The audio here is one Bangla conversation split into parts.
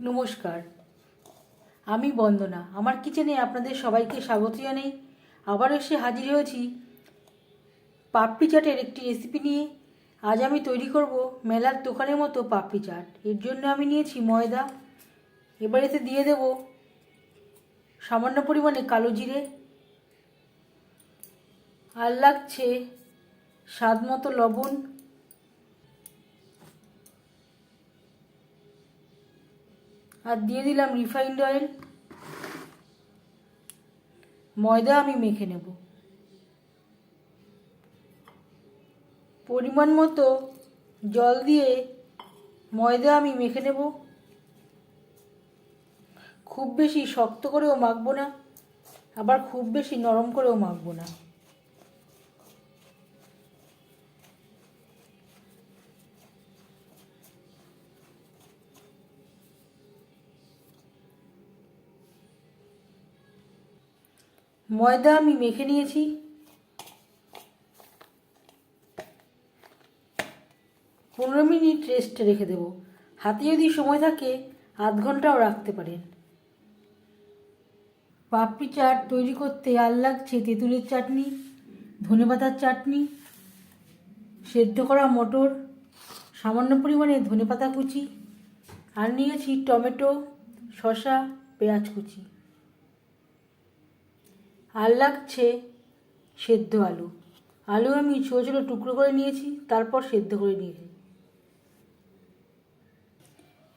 নমস্কার। আমি বন্দনা। আমার কিচেনে আপনাদের সবাইকে স্বাগত জানাই। আবার এসে হাজির হয়েছি পাপড়ি চাটের একটি রেসিপি নিয়ে। আজ আমি তৈরি করব মেলার দোকানের মতো পাপড়ি চাট। এর জন্য আমি নিয়েছি ময়দা। এবার এতে দিয়ে দেব সামান্য পরিমাণে কালো জিরে। আর লাগছে স্বাদ মতো লবণ। আর দিয়ে দিলাম রিফাইন্ড অয়েল ময়দা আমি মেখে নেব। পরিমাণ মতো জল দিয়ে ময়দা আমি মেখে নেব। খুব বেশি শক্ত করেও মাখবো না, আবার খুব বেশি নরম করেও মাখবো না। ময়দা, আমি মেখে নিয়েছি। পনেরো মিনিট রেস্টে রেখে দেব। হাতে যদি সময় থাকে, আধ ঘন্টাও রাখতে পারেন। পাপড়ি চাট তৈরি করতে আর লাগছে তেঁতুলের চাটনি, ধনেপাতার চাটনি, সেদ্ধ করা মটর, সামান্য পরিমাণে ধনেপাতা কুচি, আর নিয়েছি টমেটো, শসা, পেঁয়াজ কুচি। আর লাগছে সেদ্ধ আলু। আলু আমি ছোটো ছোটো টুকরো করে নিয়েছি, তারপর সেদ্ধ করে নিয়েছি।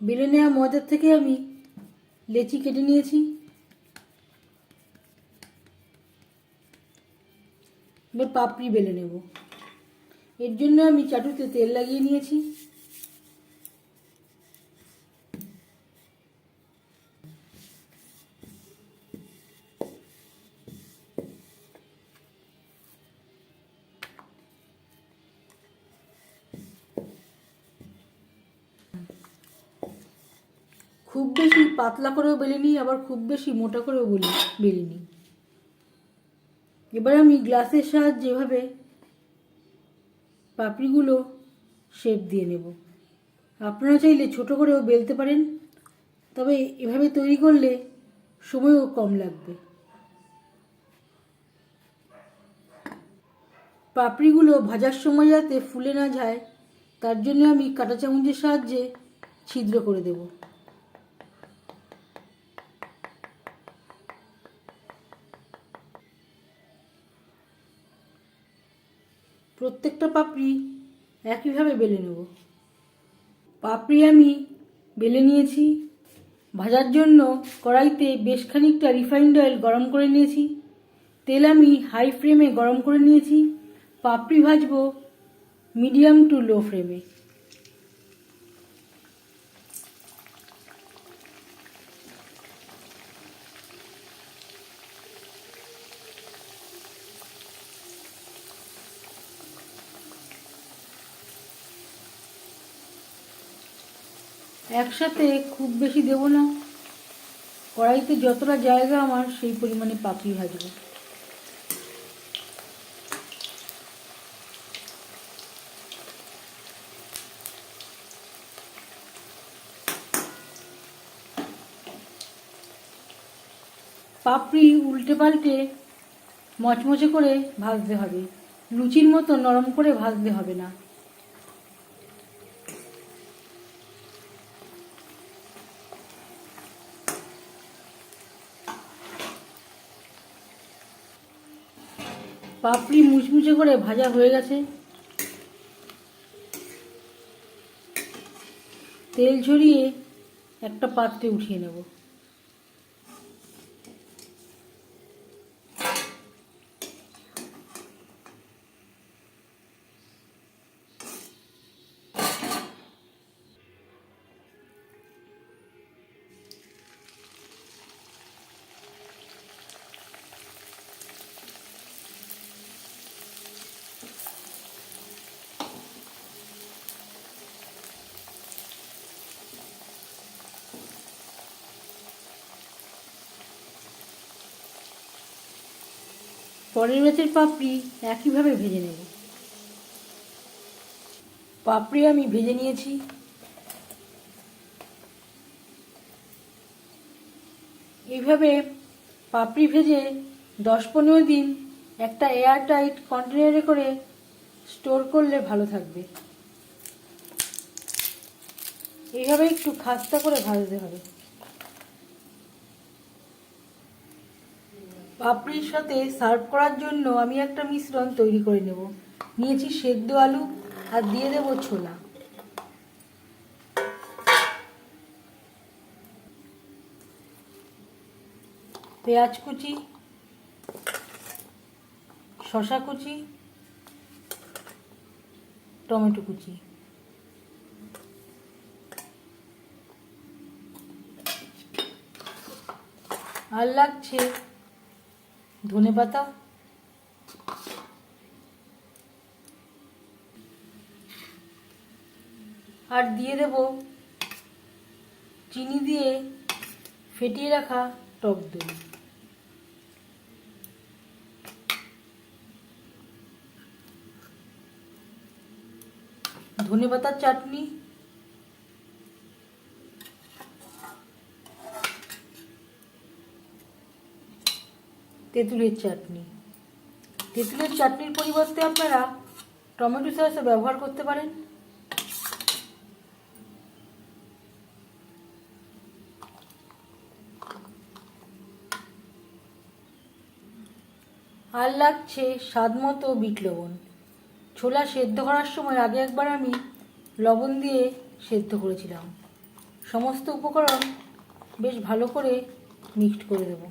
বেলে নেওয়া ময়দার থেকে আমি লেচি কেটে নিয়েছি। এবার পাপড়ি বেলে নেব। এর জন্য আমি চাটুতে তেল লাগিয়ে নিয়েছি। খুব বেশি পাতলা করেও বেলিনি, আবার খুব বেশি মোটা করেও বলি বেলিনি। এবার আমি গ্লাসের সাহায্যে এভাবে পাপড়িগুলো শেপ দিয়ে নেব। আপনারা চাইলে ছোট করেও বেলতে পারেন, তবে এভাবে তৈরি করলে সময়ও কম লাগবে। পাপড়িগুলো ভাজার সময় যাতে ফুলে না যায়, তার জন্য আমি কাঁটা চামচের সাহায্যে ছিদ্র করে দেবো। প্রত্যেকটা পাপড়ি একইভাবে বেলে নেব। পাপড়ি আমি বেলে নিয়েছি, ভাজার জন্য কড়াইতে বেশ খানিকটা রিফাইন্ড অয়েল গরম করে নিয়েছি, তেল আমি হাই ফ্লেমে গরম করে নিয়েছি, পাপড়ি ভাজবো মিডিয়াম টু লো ফ্লেমে একসাথে খুব বেশি দেবো না। কড়াইতে যতটা জায়গা আমার, সেই পরিমাণে পাপড়ি ভাজবো। পাপড়ি উল্টে পাল্টে মচমচে করে ভাজতে হবে। লুচির মতো নরম করে ভাজতে হবে না। পাপড়ি মুচমুচে করে ভাজা হয়ে গেছে। তেল ঝরিয়ে একটা পাত্রে উঠিয়ে নেব। পরের ব্যাচের পাপড়ি একইভাবে ভেজে নেব। পাপড়ি আমি ভেজে নিয়েছি। এইভাবে পাপড়ি ভেজে দশ পনেরো দিন একটা এয়ার টাইট কন্টেনারে করে স্টোর করলে ভালো থাকবে। এইভাবে একটু খাস্তা করে ভাজতে হবে। পাপড়ির সাথে সার্ভ করার জন্য আমি একটা মিশ্রণ তৈরি করে নেব। নিয়েছি সেদ্ধ আলু আর দিয়ে দেব ছোলা। পেঁয়াজ কুচি শশা কুচি, টমেটো কুচি। আর লাগছে ধনে পাতা। আর দিয়ে দেব চিনি দিয়ে ফেটিয়ে রাখা টক দই। ধনে পাতার চাটনি। তেঁতুলের চাটনি। তেঁতুলের চাটনির পরিবর্তে আপনারা টমেটো সসও ব্যবহার করতে পারেন। আর লাগছে স্বাদ মতো বিট লবণ। ছোলা সেদ্ধ করার সময় আগে একবার আমি লবণ দিয়ে সেদ্ধ করেছিলাম। সমস্ত উপকরণ বেশ ভালো করে মিক্সড করে দেব।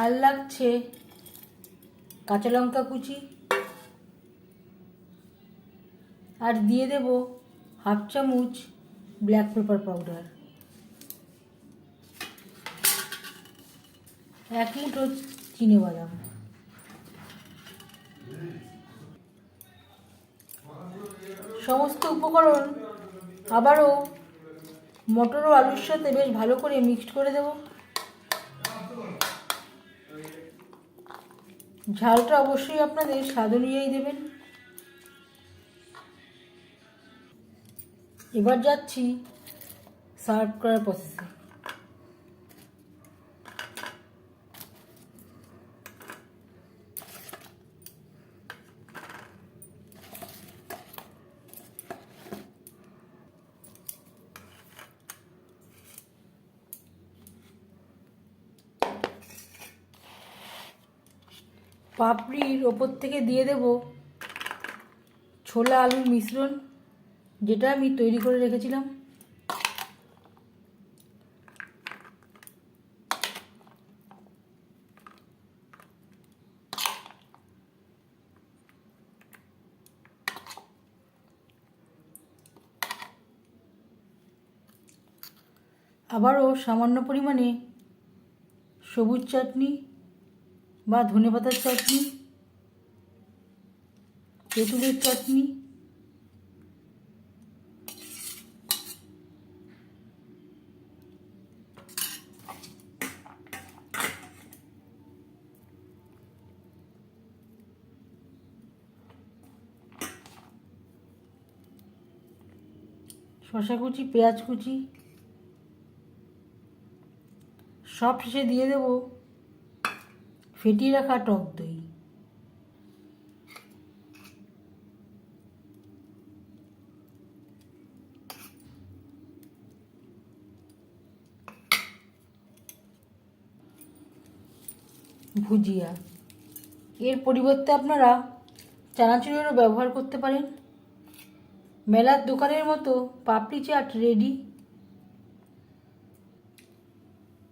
আর লাগছে কাঁচা লঙ্কা কুচি। আর দিয়ে দেব হাফ চামচ ব্ল্যাক পেপার পাউডার এক মুঠো চিনে বাদাম। সমস্ত উপকরণ আবারও মটর ও আলুর সাথে বেশ ভালো করে মিক্সড করে দেব। ঝালটা অবশ্যই আপনাদের স্বাদ অনুযায়ী দেবেন। এবার যাচ্ছি সার্ভ করার প্রসেসে পাপড়ির ওপর থেকে দিয়ে দেব। ছোলা, আলুর মিশ্রণ, যেটা আমি তৈরি করে রেখেছিলাম। আবারও সামান্য পরিমাণে সবুজ চাটনি বা ধনেপাতার চাটনি তেঁতুলের চাটনি শশা কুচি পেঁয়াজ কুচি সব শেষে দিয়ে দেব। ফেটিয়ে রাখা টক দই। ভুজিয়া। এর পরিবর্তে আপনারা চানাচুরেরও ব্যবহার করতে পারেন। মেলার দোকানের মতো পাপড়ি চাট রেডি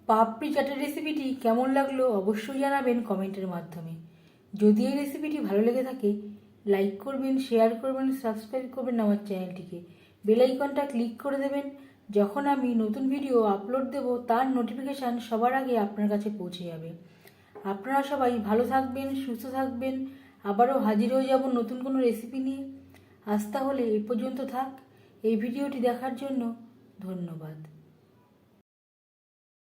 পাপড়ি চাটের রেসিপিটি কেমন লাগল অবশ্যই জানাবেন কমেন্টের মাধ্যমে। যদি এই রেসিপিটি ভালো লেগে থাকে লাইক করবেন শেয়ার করবেন সাবস্ক্রাইব করবেন আমার চ্যানেলটিকে বেল আইকনটা ক্লিক করে দেবেন। যখন আমি নতুন ভিডিও আপলোড দেব, তার নোটিফিকেশান সবার আগে আপনার কাছে পৌঁছে যাবে। আপনারা সবাই ভালো থাকবেন, সুস্থ থাকবেন। আবারও হাজির হয়ে যাব নতুন কোনো রেসিপি নিয়ে। আজ তাহলে এ পর্যন্ত থাক। এই ভিডিওটি দেখার জন্য ধন্যবাদ।